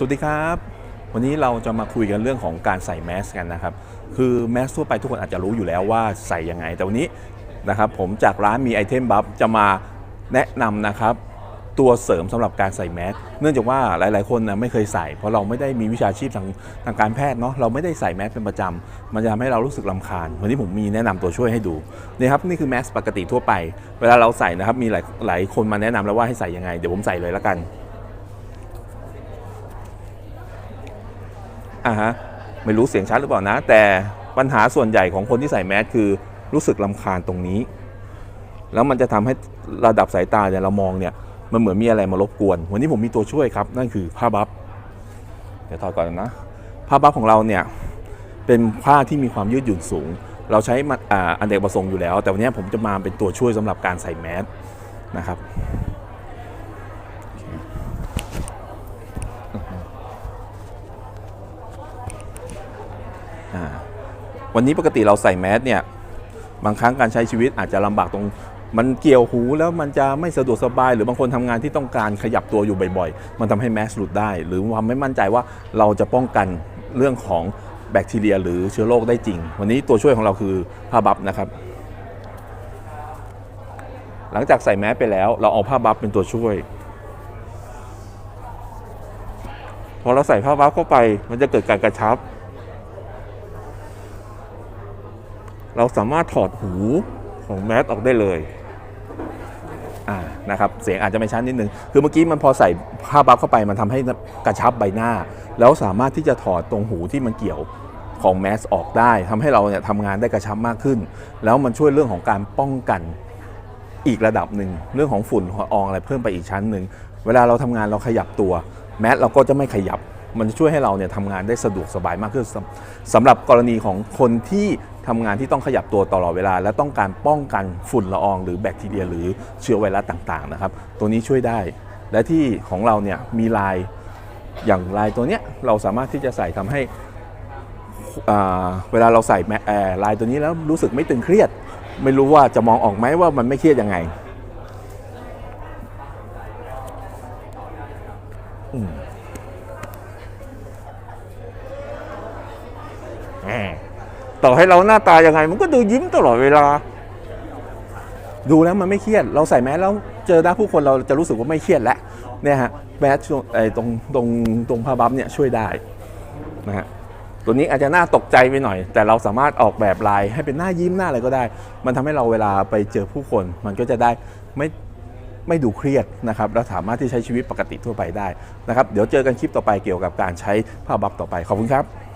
สวัสดีครับ วันนี้เราจะมาคุยกันเรื่องของการใส่แมสกันนะครับ คือแมสทั่วไปทุกคนอาจจะรู้อยู่แล้วว่าใส่ยังไง แต่วันนี้นะครับผมจากร้านมีไอเทมบัฟจะมาแนะนำนะครับ ตัวเสริมสำหรับการใส่แมส เนื่องจากว่าหลาย ๆ คนนะไม่เคยใส่ เพราะเราไม่ได้มีวิชาชีพทางทางการแพทย์เนาะเราไม่ได้ใส่แมสเป็นประจำมันจะทำให้เรารู้สึกลำคาญ วันนี้ผมมีแนะนำตัวช่วยให้ดูนี่ครับนี่คือแมสปกติทั่วไป เวลาเราใส่นะครับมีหลายหลายคนมาแนะนำแล้วว่าให้ใส่ยังไงเดี๋ยวผมใส่เลยแล้วกัน อ่าฮะไม่รู้เสียงชัดหรือเปล่านะ แต่ปัญหาส่วนใหญ่ของคนที่ใส่แมสคือรู้สึกลำคาญตรงนี้ แล้วมันจะทำให้ระดับสายตาเนี่ยเรามองเนี่ยมันเหมือนมีอะไรมารบกวน วันนี้ผมมีตัวช่วยครับ นั่นคือผ้าบัฟเดี๋ยวถอดก่อนนะผ้าบัฟของเราเนี่ยเป็นผ้าที่มีความยืดหยุ่นสูง เราใช้มาอันเด็กประสงค์อยู่แล้ว แต่วันนี้ผมจะมาเป็นตัวช่วยสำหรับการใส่แมสนะครับ อ่า วันนี้ปกติเราใส่แมสเนี่ยบางครั้งการใช้ชีวิตอาจจะลำบากตรง มันเกี่ยวหูแล้วมันจะไม่สะดวกสบาย หรือบางคนทำงานที่ต้องการขยับตัวอยู่บ่อยๆ มันทำให้แมสหลุดได้ หรือความไม่มั่นใจว่าเราจะป้องกันเรื่องของแบคทีเรีย หรือเชื้อโรคได้จริง วันนี้ตัวช่วยของเราคือผ้าบัฟนะครับ หลังจากใส่แมสไปแล้ว เราเอาผ้าบัฟเป็นตัวช่วยพอเราใส่ผ้าบัฟเข้าไป มันจะเกิดการกระชับ เราสามารถถอดหูของแมสออกได้เลยอ่านะครับเสียงอาจจะไม่ชัดนิดนึง คือเมื่อกี้มันพอใส่ผ้าบัฟเข้าไปมันทำให้กระชับใบหน้า แล้วสามารถที่จะถอดตรงหูที่มันเกี่ยวของแมสออกได้ทำให้เราเนี่ยทำงานได้กระชับมากขึ้น แล้วมันช่วยเรื่องของการป้องกันอีกระดับหนึ่งเรื่องของฝุ่นละอองอะไรเพิ่มไปอีกชั้นหนึ่งเวลาเราทำงานเราขยับตัว แมสเราก็จะไม่ขยับ มันจะช่วยให้เราเนี่ยทำงานได้สะดวกสบายมากขึ้นสำหรับกรณีของคนที่ ทำงานที่ต้องขยับตัวตลอดเวลา และต้องการป้องกันฝุ่นละออง หรือแบคทีเรีย หรือเชื้อไวรัสต่างๆนะครับ ตัวนี้ช่วยได้ และที่ของเราเนี่ยมีลายอย่างลายตัวเนี้ยเราสามารถที่จะใส่ทำให้เวลาเราใส่แมเอ่อลายตัวนี้แล้วรู้สึกไม่ตึงเครียด ไม่รู้ว่าจะมองออกไหมว่ามันไม่เครียดยังไงแหม ต่อให้เราหน้าตายังไง มันก็ดูยิ้มตลอดเวลา ดูแล้วมันไม่เครียด เราใส่แมสแล้วเจอหน้าผู้คนเราจะรู้สึกว่าไม่เครียดแล้วเนี่ยฮะแมสไอ้ตรงตรงตรงผ้าบัฟเนี่ยช่วยได้นะฮะตัวนี้อาจจะน่าตกใจไปหน่อย แต่เราสามารถออกแบบลายให้เป็นหน้ายิ้มหน้าอะไรก็ได้ มันทำให้เราเวลาไปเจอผู้คน มันก็จะได้ไม่ไม่ดูเครียดนะครับแล้วสามารถที่ใช้ชีวิตปกติทั่วไปได้นะครับ เดี๋ยวเจอกันคลิปต่อไปเกี่ยวกับการใช้ผ้าบัฟต่อไปขอบคุณครับ